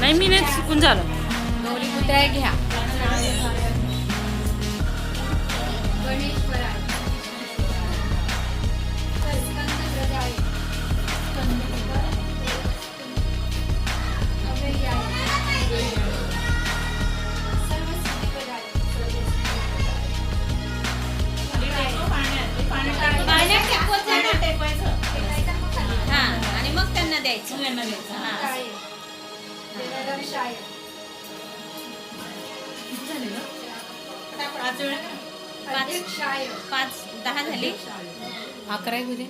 नाही मी नाही चुकून झालं. गौरी पुतळ्या घ्या. अध्यक्षाय पाच दहा झाली. अकरा एक होते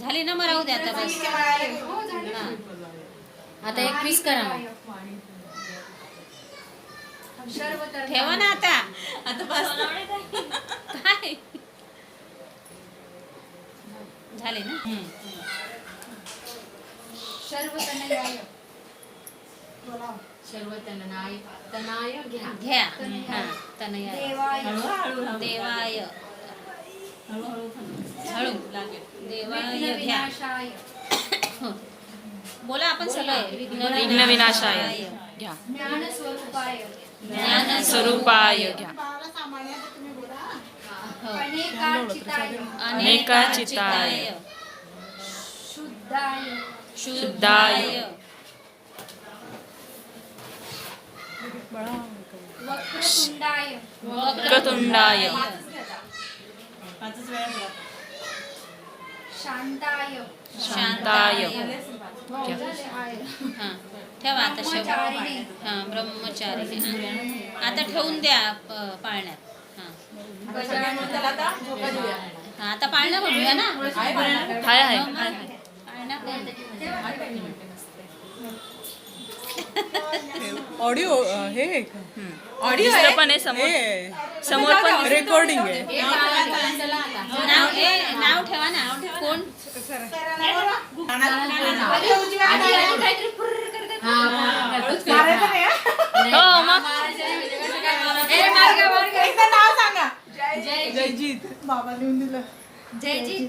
झाली ना मग राहू दे आता बस. हो हा. आता एकवीस करा ठेवा ना आता. आता बस. काय? झाले ना? सर्व सर्व तनाय तनाय घ्या. हा देवाय. देवाय. हळू देवाय घ्या. हो. बोला आपण सगळं. विघ्न विनाशाय. घ्या. ज्ञानस्वरूपाय. ज्ञान स्वरूपाय घ्या अनेकार्चिताय अनेकाचिताय. शुद्धाय. शुद्धाय. वक्रतुंडाय. वक्रतुंडाय. शांताय. शांताय. हा ठेवा आता शेवट. ब्रह्मचारिणे हा ब्रह्मचारी. हा. आता ठेवून द्या पाळण्यात. हा. हा आता पाळणं म्हणूया ना. हाय पाळणं. ऑडिओ हे ऑडिओ दिसलं पण आहे समोर. समोर पण रेकॉर्डिंग आहे. नाव ए नाव ठेवा ना कोण हो मग जयजीत बाबा लिहून दिलं जयजीत.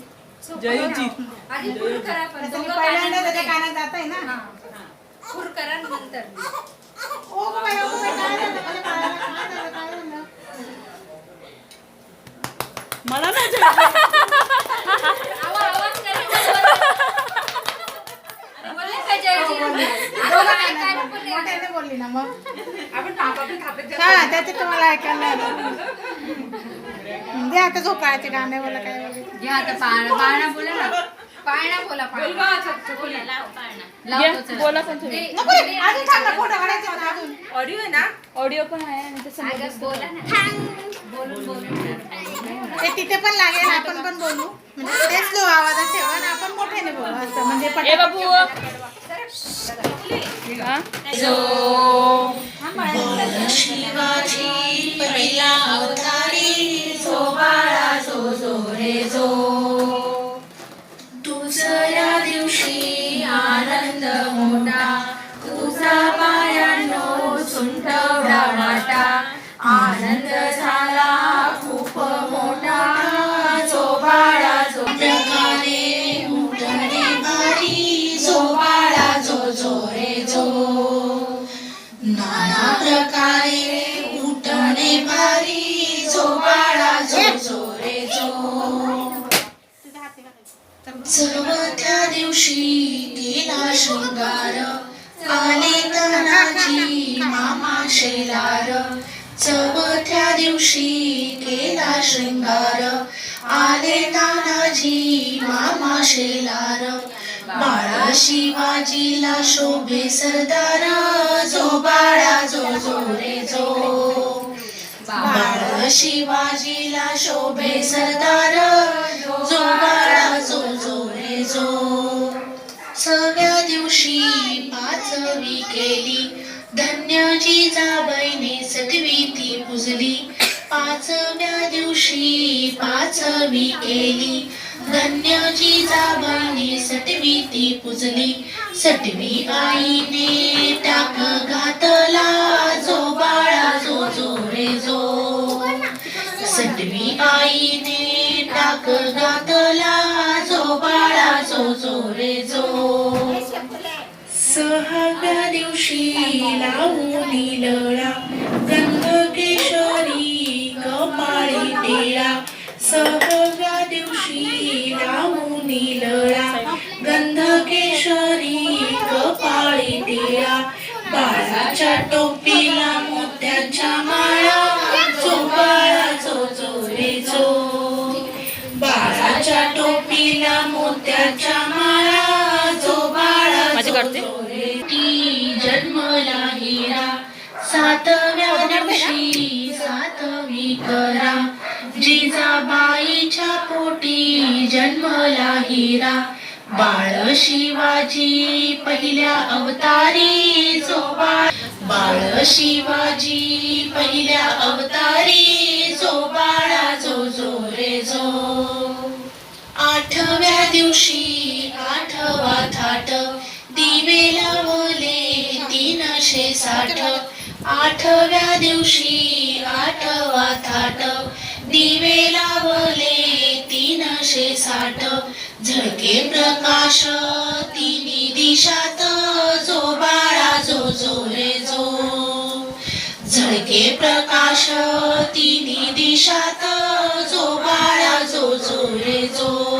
जयजीत. आधी फुर करा पण. दोघं पहिल्यांदा त्याच्या. कानात जात आहे ना. फुर करा आणि नंतर ओ गं बाई, ओ गं बाई, काय झालं? मला बाळाला काय झालं? काय झालं? मला नाही आवा- आवाज करा. बोलले काय बोलली. बोलले? मोठ्याने बोलली ना मग हा त्याचे तुम्हाला ऐकायला आलं. दे आता झोपाळ्याचे गाणे बोला काय बोलले घ्या आता पाळणा पाळणा बोला ना पाळणा बोला पाळणा. बोला, लाव पाळणा. लावतो चला. बोला पण तुम्ही दे- नको रे, अजून थांब ना, फोटो काढायचे मला अजून. ऑडिओ पण आहे आणि ते समोर अगं बोला ना. बोलून बोलून. ते तिथे पण लागेल आपण पण बोलू. म्हणजे ते स्लो आवाजात ठेवा आणि आपण मोठ्याने बोलू असं. म्हणजे ए पटापट. बाबू. हा? दुसऱ्या शृंगार आले मामा शेलार. चवथ्या दिवशी केला शृंगार आले तानाजी मामा शेलार. बाळा शिवाजीला शोभे सरदार जो बाळा जो जो रे जो. बाळा शिवाजीला शोभे सरदार. पाचवी केली. धन्याची जिजाबाईने सतवी ती पुजली. पाचव्या दिवशी पाचवी केली. धन्याची जी सटवी ती पुजली. सटवी आईने टाक घातला. जो बाळा जो जो रे जो. सटवी आईने टाक घातला. जो बाळा जो जो रे जो. सहाव्या दिवशी लावून लळा गंधकेशरी कपाळी टिळा सहाव्या दिवशी लावून लळा गंधकेशरी कपाळी टिळा बाळाच्या टोपीला मोत्याच्या माळा. जो बाळा जो जो रे जो बाळाच्या टोपीला मोत्याच्या माळा. जो बाळा करा. जिजाबाईच्या पोटी जन्मला हिरा. बाळ शिवाजी पहिल्या अवतारी जो बाळ बाळ शिवाजी पहिल्या अवतारी जो बाळा जो जो रे जो. आठव्या दिवशी आठवा थाट. दिवे लावले तीनशे साठ. आठव्या दिवशी आठवा थाट दिवे लावले तीनशे साठ. झळके प्रकाश तिन्ही दिशात जो बाळा जो जो रे जो. झळके प्रकाश तिन्ही दिशात जो बाळा जो जो रे जो.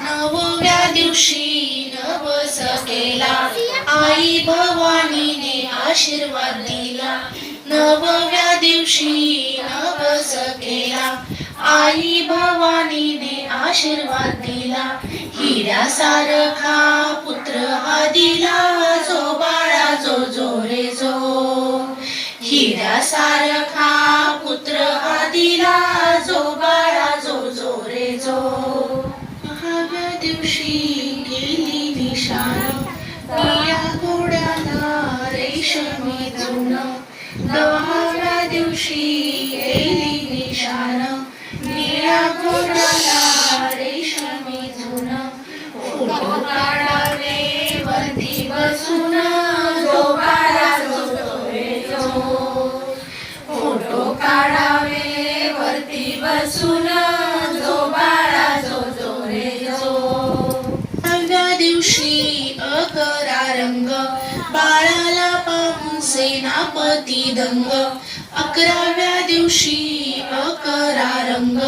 नवव्या दिवशी नवस केला आई भवानीने आशीर्वाद दिला. नवव्या दिवशी नवस केला. आई भवानीने आशीर्वाद दिला. हिरा सारखा पुत्र हा दिला जो बाळा जो जो रे जो. हिरा सारखा लक्ष्मी रेशमी दहाव्या दिवशी गेली निशाण निळ्या कोणाला रेशमी धुन फोटो काढावे वरती बसून जो काढा जो फोटो काढा सेनापती दंग अकराव्या दिवशी अकरा रंग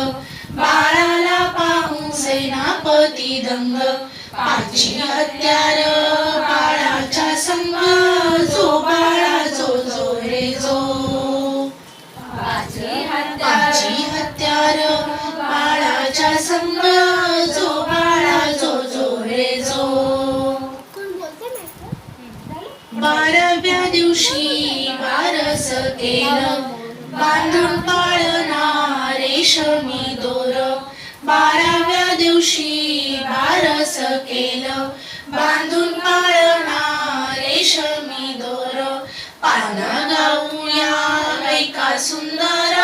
बाळाला पाहून सेनापती दंग पाची हत्यार बाळाच्या संग. जो बाळा जो जो रे जो. पाची हत्यार. बाळाच्या संग. जो बाळा जो जो रे जो. बाराव्या दिवशी केलं बांधून पाळणा रेशमी दोर. बाराव्या दिवशी बारस केलं बांधून पाळणा रेशमी दोर. पाना गाऊया ऐका सुंदर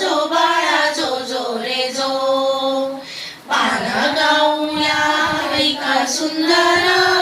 जो बाळा जो जो रे जो. पाना गाऊया ऐका सुंदर